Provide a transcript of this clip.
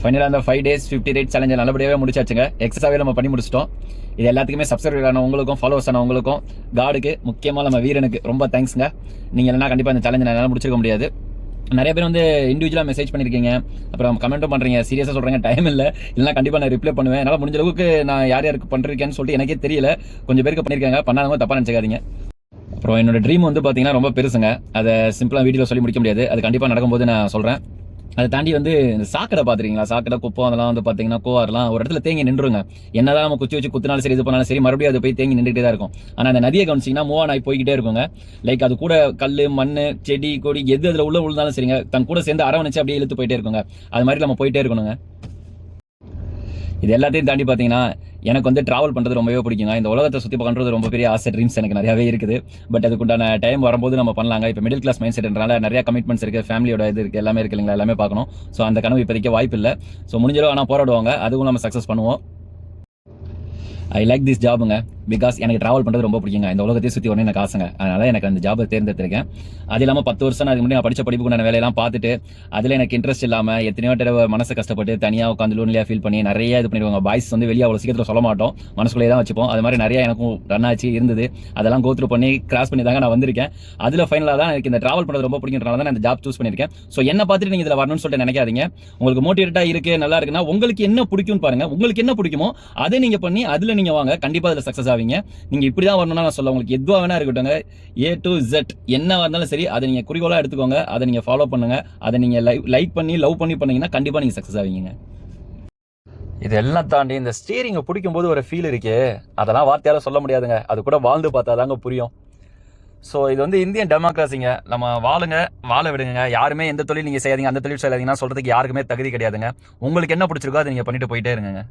ஃபைனலாக அந்த five days fifty rate சேலஞ்சை நல்லபடியாகவே முடிச்சாச்சுங்க. எக்ஸஸாகவே நம்ம பண்ணி முடிச்சிட்டோம். இது எல்லாத்துக்குமே சப்ஸ்கிரைபர் ஆனவங்களுக்கும் ஃபாலோவர்ஸ் ஆனவங்களுக்கும் காடுக்கு முக்கியமாக நம்ம வீரனுக்கு ரொம்ப தேங்க்ஸ்ங்க நீங்கள் இல்லைனா கண்டிப்பாக அந்த சேலஞ்சை என்னால் முடிச்சிருக்க முடியாது. நிறைய பேர் வந்து இண்டிவிஜுவலாக மெசேஜ் பண்ணியிருக்கீங்க அப்புறம் கமெண்ட்டும் பண்ணுறீங்க சீரியஸாக சொல்கிறீங்க டைம் இல்லை. இல்லைனா கண்டிப்பாக நான் ரிப்ளை பண்ணுவேன். என்னால் முடிஞ்ச அளவுக்கு நான் யார் யாருக்கு பண்ணிருக்கேன்னு சொல்லிட்டு எனக்கே தெரியல. கொஞ்சம் பேருக்கு பண்ணியிருக்காங்க பண்ணாதவங்க தப்பாக நினச்சிக்காதீங்க. அப்புறம் என்னோட ட்ரீம் வந்து பார்த்தீங்கன்னா ரொம்ப பெருசுங்க. அதை சிம்பிளாக வீடியோவில் சொல்லி முடிக்க முடியாது. அது கண்டிப்பாக நடக்கும்போது நான் சொல்கிறேன் அதை தாண்டி வந்து இந்த சாக்கடை பார்த்துருக்கீங்களா? சாக்கடை குப்பம் அதெல்லாம் வந்து பார்த்தீங்கன்னா கோவார்லாம் ஒரு இடத்துல தேங்கி நின்றுங்க என்னதான் நம்ம குச்சி வச்சு குத்தினாலும் சரி இது பண்ணாலும் சரி மறுபடியும் அது போய் தேங்கி நின்றுட்டே தான் இருக்கும். ஆனால் அந்த நதியை கவனிச்சிங்கன்னா மூவா ஆகி போய்கிட்டே இருக்குங்க. லைக் அது கூட கல் மண் செடி கொடி எது அதில் உள்ள விழுந்தாலும் சரிங்க தன் கூட சேர்ந்து அரவணைச்சு அப்படியே இழுத்து போயிட்டே இருக்குங்க. அது மாதிரி நம்ம போயிட்டே இருக்கணுங்க. இது எல்லாத்தையும் தாண்டி பார்த்தீங்கன்னா எனக்கு வந்து ட்ராவல் பண்ணுறது ரொம்பவே பிடிக்குங்க. இந்த உலகத்தை சுற்றி பண்ணுறது ரொம்ப பெரிய ஆசை ட்ரீம்ஸ் எனக்கு நிறையவே இருக்குது. பட் அதுக்குண்டான டைம் வரும்போது நம்ம பண்ணலாங்க. இப்போ மிடில் கிளாஸ் மைண்ட் செட்னால நிறைய கமிட்மெண்ட்ஸ் இருக்குது ஃபேமிலியோட இது இருக்குது எல்லாமே இருக்கு இல்லைங்களா? எல்லாமே பார்க்கணும். ஸோ அந்த கனவு இப்போதைக்கு வாய்ப்பு இல்லை. ஸோ முடிஞ்சளவு ஆனால் போராடுவாங்க. அதுவும் நம்ம சக்ஸஸ் பண்ணுவோம். ஐ லைக் திஸ் ஜாபுங்க பிகாஸ் எனக்கு ட்ராவல் பண்ணுறது ரொம்ப பிடிக்குங்க. இந்த உலகத்தையே சுற்றி உடனே எனக்கு ஆசைங்க. அதனால எனக்கு அந்த ஜாபை தேர்ந்தெடுத்திருக்கேன். அது இல்லாமல் பத்து வருஷம் நான் அதுக்கு முன்னாடி நான் படித்த படிப்புக்குண்டான வேலையெல்லாம் பார்த்துட்டு அதில் எனக்கு இன்ட்ரெஸ்ட் இல்லாமல் எத்தனையோ தடவை மனசை கஷ்டப்பட்டு தனியாக உட்காந்து லோன்லியாக ஃபீல் பண்ணி நிறைய இது பண்ணிடுவாங்க. பாய்ஸ் வந்து வெளியே அவ்வளோ சீக்கிரத்தில் சொல்ல மாட்டோம். மனசுக்குள்ளே தான் வச்சுப்போம். அது மாதிரி நிறைய எனக்கும் ரன் ஆச்சு இருந்தது. அதெல்லாம் கோத்ரூ பண்ணி கிராஸ் பண்ணி தாங்க நான் வந்திருக்கேன். அதில் ஃபைனலாக தான் எனக்கு இந்த ட்ராவல் பண்ணுறது ரொம்ப பிடிக்கிறதுனால தான் நான் இந்த ஜாப் சூஸ் பண்ணியிருக்கேன். ஸோ என்ன பார்த்துட்டு நீங்கள் இதில் வரணும்னு சொல்லிட்டு நினைக்காதீங்க. உங்களுக்கு மோட்டிவேட்டாக இருக்கு நல்லா இருக்குன்னா உங்களுக்கு என்ன பிடிக்கும்னு பாருங்க. உங்களுக்கு என்ன பிடிக்குமோ அதை நீங்கள் பண்ணி அதில் நீங்கள் வாங்க. கண்டிப்பாக அதில் சக்ஸஸ் ஆவீங்க நீங்கள் இப்படி தான் வரணும்னா நான் சொல்ல உங்களுக்கு எதுவாக வேணா இருக்கட்டும் ஏ டு ஜெட் என்ன இருந்தாலும் சரி அதை நீங்கள் குறிக்கோளாக எடுத்துக்கோங்க. அதை நீங்கள் ஃபாலோ பண்ணுங்க. அதை நீங்கள் லைக் லைக் பண்ணி லவ் பண்ணி பண்ணீங்கன்னா கண்டிப்பாக நீங்கள் சக்ஸஸ் ஆவீங்க இதெல்லாம் தாண்டி இந்த ஸ்டீரிங்கை பிடிக்கும்போது ஒரு ஃபீல் இருக்கே. அதெல்லாம் வார்த்தையால சொல்ல முடியாதுங்க. அது கூட வாழ்ந்து பார்த்தா தாங்க புரியும். ஸோ இது வந்து இந்தியன் டெமோக்ராசிங்க நம்ம வாழுங்க வாழ விடுங்க யாருமே எந்த தொழில் நீங்கள் செய்யாதீங்க அந்த தொழில் செய்யாதீங்கன்னா சொல்கிறதுக்கு யாருக்குமே தகுதி கிடையாதுங்க. உங்களுக்கு என்ன பிடிச்சிருக்கோ அதை நீங்கள் பண்ணிட்டு போயிட்டே இருங்க